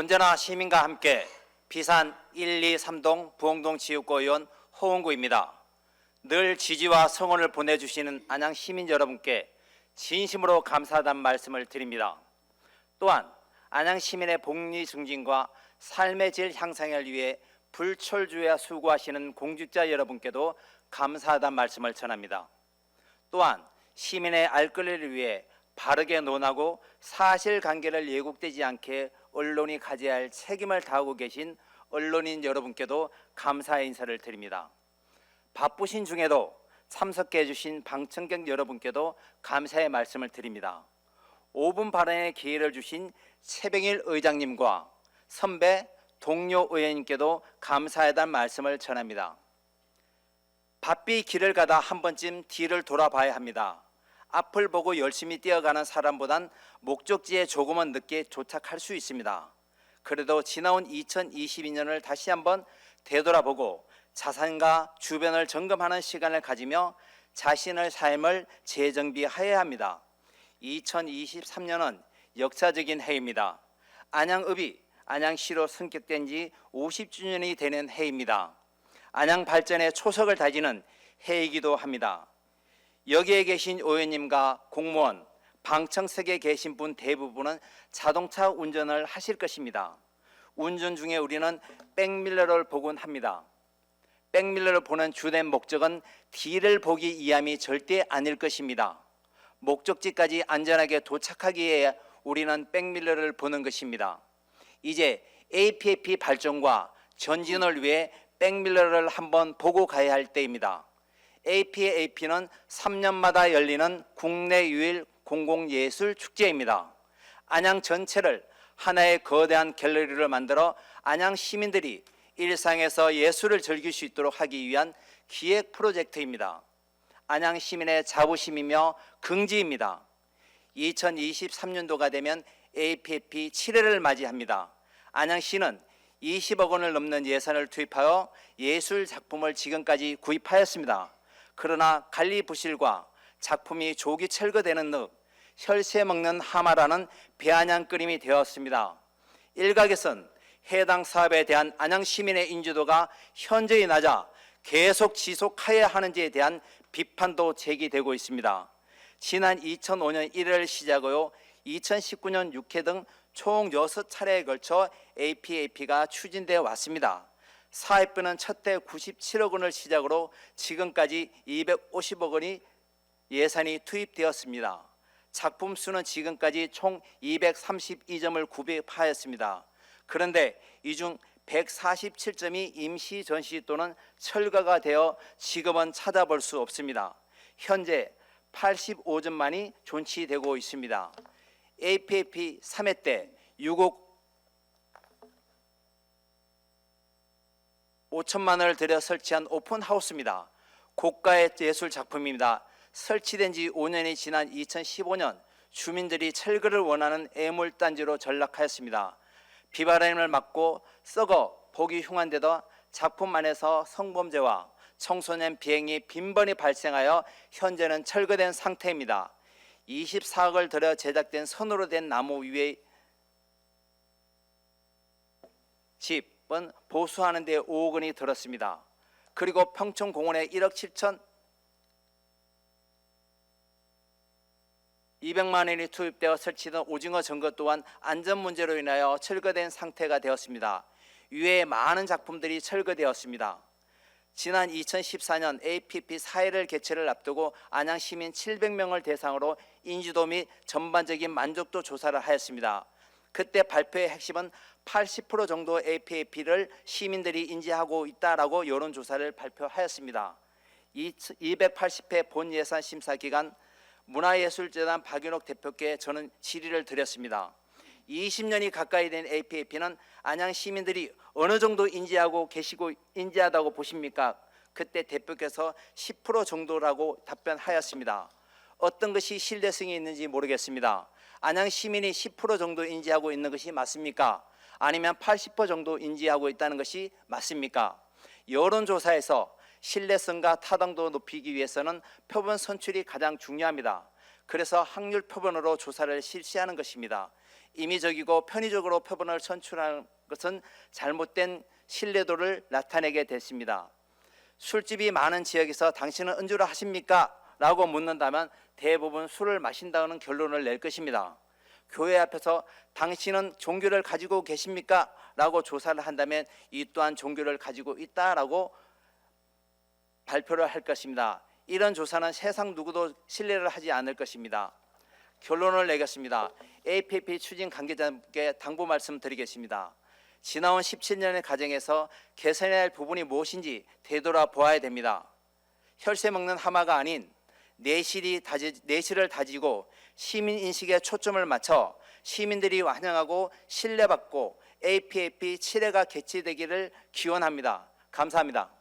언제나 시민과 함께 비산 1, 2, 3동 부엉동 지역구 의원 허원구입니다. 늘 지지와 성원을 보내주시는 안양 시민 여러분께 진심으로 감사하다는 말씀을 드립니다. 또한 안양 시민의 복리 증진과 삶의 질 향상을 위해 불철주야 수고하시는 공직자 여러분께도 감사하다는 말씀을 전합니다. 또한 시민의 알 권리를 위해 바르게 논하고 사실관계를 왜곡되지 않게 언론이 가져야 할 책임을 다하고 계신 언론인 여러분께도 감사의 인사를 드립니다. 바쁘신 중에도 참석해 주신 방청객 여러분께도 감사의 말씀을 드립니다. 5분 발언의 기회를 주신 최병일 의장님과 선배 동료 의원님께도 감사하다는 말씀을 전합니다. 바삐 길을 가다 한 번쯤 뒤를 돌아봐야 합니다. 앞을 보고 열심히 뛰어가는 사람보단 목적지에 조금은 늦게 도착할 수 있습니다. 그래도 지나온 2022년을 다시 한번 되돌아보고 자산과 주변을 점검하는 시간을 가지며 자신의 삶을 재정비해야 합니다. 2023년은 역사적인 해입니다. 안양읍이 안양시로 승격된 지 50주년이 되는 해입니다. 안양 발전의 초석을 다지는 해이기도 합니다. 여기에 계신 의원님과 공무원, 방청석에 계신 분 대부분은 자동차 운전을 하실 것입니다. 운전 중에 우리는 백밀러를 보곤 합니다. 백밀러를 보는 주된 목적은 뒤를 보기 위함이 절대 아닐 것입니다. 목적지까지 안전하게 도착하기 위해 우리는 백밀러를 보는 것입니다. 이제 APP 발전과 전진을 위해 백밀러를 한번 보고 가야 할 때입니다. APAP는 3년마다 열리는 국내 유일 공공예술 축제입니다. 안양 전체를 하나의 거대한 갤러리를 만들어 안양 시민들이 일상에서 예술을 즐길 수 있도록 하기 위한 기획 프로젝트입니다. 안양 시민의 자부심이며 긍지입니다. 2023년도가 되면 APP 7회를 맞이합니다. 안양시는 20억 원을 넘는 예산을 투입하여 예술 작품을 지금까지 구입하였습니다. 그러나 관리 부실과 작품이 조기 철거되는 등 혈세 먹는 하마라는 배안양끓임이 되었습니다. 일각에선 해당 사업에 대한 안양 시민의 인지도가 현저히 낮아 계속 지속해야 하는지에 대한 비판도 제기되고 있습니다. 지난 2005년 1월 시작으로 2019년 6회 등 총 6차례에 걸쳐 APAP가 추진되어 왔습니다. 사업비는 첫해 97억 원을 시작으로 지금까지 250억 원이 예산이 투입되었습니다. 작품 수는 지금까지 총 232점을 구입하였습니다. 그런데 이 중 147점이 임시 전시 또는 철거가 되어 지금은 찾아볼 수 없습니다. 현재 85점만이 존치되고 있습니다. APP 3회 때 6억 5천만 원을 들여 설치한 오픈 하우스입니다. 고가의 예술 작품입니다. 설치된 지 5년이 지난 2015년 주민들이 철거를 원하는 애물단지로 전락하였습니다. 비바람을 맞고 썩어 보기 흉한데도 작품 안에서 성범죄와 청소년 비행이 빈번히 발생하여 현재는 철거된 상태입니다. 24억을 들여 제작된 선으로 된 나무 위에 집 은 보수하는 데 5억 원이 들었습니다. 그리고 평촌공원에 1억 7천 200만 원이 투입되어 설치된 오징어 정거 또한 안전 문제로 인하여 철거된 상태가 되었습니다. 이외에 많은 작품들이 철거되었습니다. 지난 2014년 APP 사회를 개최를 앞두고 안양 시민 700명을 대상으로 인지도 및 전반적인 만족도 조사를 하였습니다. 그때 발표의 핵심은 80% 정도 APAP를 시민들이 인지하고 있다라고 여론조사를 발표하였습니다. 280회 본 예산 심사 기간 문화예술재단 박윤옥 대표께 저는 질의를 드렸습니다. 20년이 가까이 된 APAP는 안양 시민들이 어느 정도 인지하고 계시고 인지하다고 보십니까? 그때 대표께서 10% 정도라고 답변하였습니다. 어떤 것이 신뢰성이 있는지 모르겠습니다. 안양 시민이 10% 정도 인지하고 있는 것이 맞습니까? 아니면 80% 정도 인지하고 있다는 것이 맞습니까? 여론조사에서 신뢰성과 타당도 높이기 위해서는 표본 선출이 가장 중요합니다. 그래서 확률 표본으로 조사를 실시하는 것입니다. 임의적이고 편의적으로 표본을 선출하는 것은 잘못된 신뢰도를 나타내게 됐습니다. 술집이 많은 지역에서 당신은 은주를 하십니까? 라고 묻는다면 대부분 술을 마신다는 결론을 낼 것입니다. 교회 앞에서 당신은 종교를 가지고 계십니까? 라고 조사를 한다면 이 또한 종교를 가지고 있다라고 발표를 할 것입니다. 이런 조사는 세상 누구도 신뢰를 하지 않을 것입니다. 결론을 내겠습니다. APP 추진 관계자께 당부 말씀드리겠습니다. 지나온 17년의 과정에서 개선해야 할 부분이 무엇인지 되돌아 보아야 됩니다. 혈세 먹는 하마가 아닌 내실이 다지, 내실을 다지고 시민 인식에 초점을 맞춰 시민들이 환영하고 신뢰받고 APAP 7회가 개최되기를 기원합니다. 감사합니다.